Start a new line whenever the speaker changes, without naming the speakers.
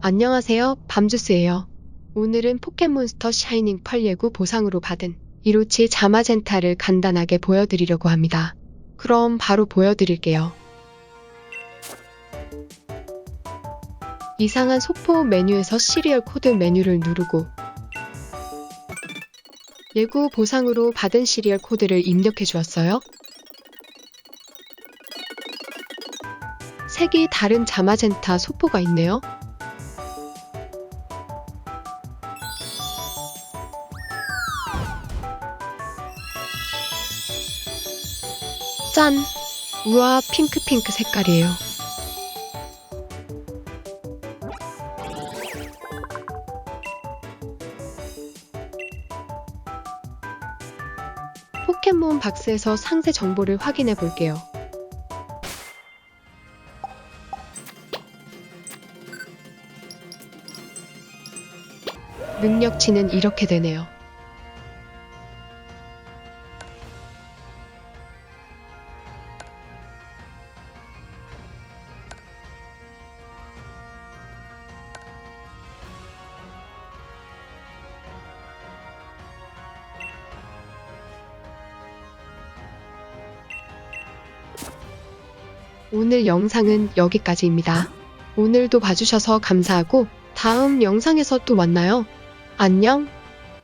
안녕하세요. 밤주스예요. 오늘은 포켓몬스터 샤이닝 펄 예고 보상으로 받은 이로치 자마젠타를 간단하게 보여드리려고 합니다. 그럼 바로 보여드릴게요. 이상한 소포 메뉴에서 시리얼 코드 메뉴를 누르고 예고 보상으로 받은 시리얼 코드를 입력해 주었어요. 색이 다른 자마젠타 소포가 있네요. 짠! 우와, 핑크핑크 색깔이에요. 포켓몬 박스에서 상세 정보를 확인해 볼게요. 능력치는 이렇게 되네요. 오늘 영상은 여기까지입니다. 오늘도 봐주셔서 감사하고 다음 영상에서 또 만나요. 안녕!